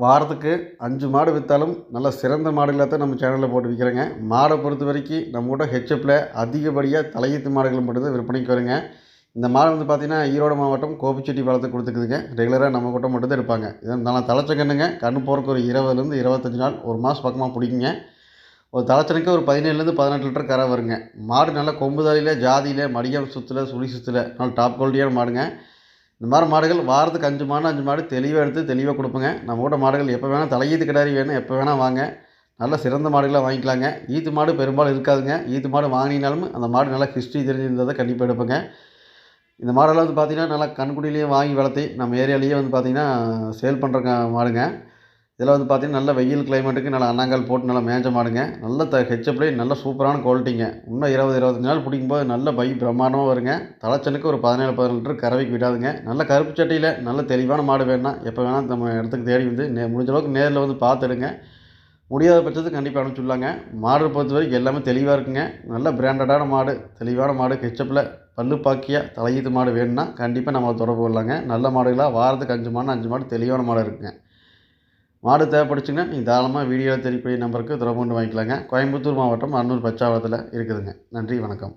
வாரத்துக்கு அஞ்சு மாடு விற்றாலும் நல்ல சிறந்த மாடுகளாக தான் நம்ம சேனலில் போட்டு விற்கிறேங்க. மாடை பொறுத்த வரைக்கும் நம்ம கூட ஹெச்எப்பில் அதிகப்படியாக தலையீத்து மாடுகள் மட்டும்தான் விற்பனைக்கு வருங்க. இந்த மாடு வந்து பார்த்திங்கன்னா ஈரோடு மாவட்டம் கோபிச்செட்டி பாலத்தை கொடுத்துக்குதுங்க. ரெகுலராக நம்ம கூட்டம் மட்டும்தான் இருப்பாங்க இது நல்லா தலைச்ச கண்ணுங்க கண்ணு போகிறக்கு ஒரு இருபதுலேருந்து இருபத்தஞ்சி நாள் ஒரு மாதம் பக்கமாக பிடிக்குங்க. ஒரு தலைச்சனுக்கு ஒரு பதினேழுலேருந்து பதினெட்டு லிட்டர் கரை வருங்க. மாடு நல்லா கொம்புதாரியில் ஜாதியில் மடியம் சுற்றுல சுழி சுற்றுல நல்லா டாப் குவாலிட்டியான மாடுங்க. இந்த மாதிரி மாடுகள் வாரத்துக்கு அஞ்சு மாடு அஞ்சு மாடு தெளிவாக எடுத்து தெளிவாக கொடுப்போங்க. நம்ம கூட மாடுகள் எப்போ வேணால் தலையீத்து கிடாரி வேணும் எப்போ வேணால் வாங்க. நல்ல சிறந்த மாடுகளாக வாங்கிக்கலாங்க. ஈத்து மாடு பெரும்பாலும் இருக்காதுங்க. ஈத்து மாடு வாங்கினாலும் அந்த மாடு நல்லா ஹிஸ்ட்ரி தெரிஞ்சிருந்ததை கண்டிப்பாக எடுப்பேங்க. இந்த மாடெல்லாம் வந்து பார்த்திங்கன்னா நல்லா கண்குடியிலேயே வாங்கி வளர்த்தி நம்ம ஏரியாலேயே வந்து பார்த்திங்கன்னா சேல் பண்ணுற மாடுங்க. இதில் வந்து பார்த்திங்கன்னா நல்ல வெயில் கிளைமேட்டுக்கு நல்லா அண்ணாங்கால் போட்டு நல்லா மேஞ்ச மாடுங்க. நல்ல த ஹெச்எப்லேயே நல்ல சூப்பரான குவாலிட்டிங்க இன்னும் இருபது இருபத்தஞ்சு நாள் பிடிக்கும்போது நல்ல பை பிரம்மாண்டமாக வருங்க. தலைச்சனுக்கு ஒரு பதினேழு பதினெட்டு லிட்டர் கறவைக்கு விடாதுங்க. நல்ல கருப்பு சட்டையில் நல்ல தெளிவான மாடு வேணும்னா எப்போ வேணால் நம்ம இடத்துக்கு தேடி வந்து நே முடிஞ்ச அளவுக்கு நேரில் வந்து பார்த்துடுங்க முடியாத பட்சத்துக்கு கண்டிப்பாக அனுப்பிச்சுடலாங்க மாடு பொறுத்த வரைக்கும் எல்லாமே தெளிவாக இருக்குங்க. நல்ல பிராண்டடான மாடு தெளிவான மாடு ஹெச்எப்பில் பல்லு பாக்கியாக தலையீத்து மாடு வேணும்னா கண்டிப்பாக நம்ம தொடர்பு கொள்ளலாங்க. நல்ல மாடுகளாக வாரத்துக்கு அஞ்சு மாடு அஞ்சு மாடு தெளிவான மாடு இருக்குங்க. மாடு தேவைப்படுச்சுங்கன்னா நீங்கள் தாராளமாக வீடியோவில் தெரியக்கூடிய நம்பருக்கு தொடர்பு கொண்டு வாங்கிக்கலாங்க. கோயம்புத்தூர் மாவட்டம் அன்னூர் பச்சாவரத்தில் இருக்குதுங்க. நன்றி வணக்கம்.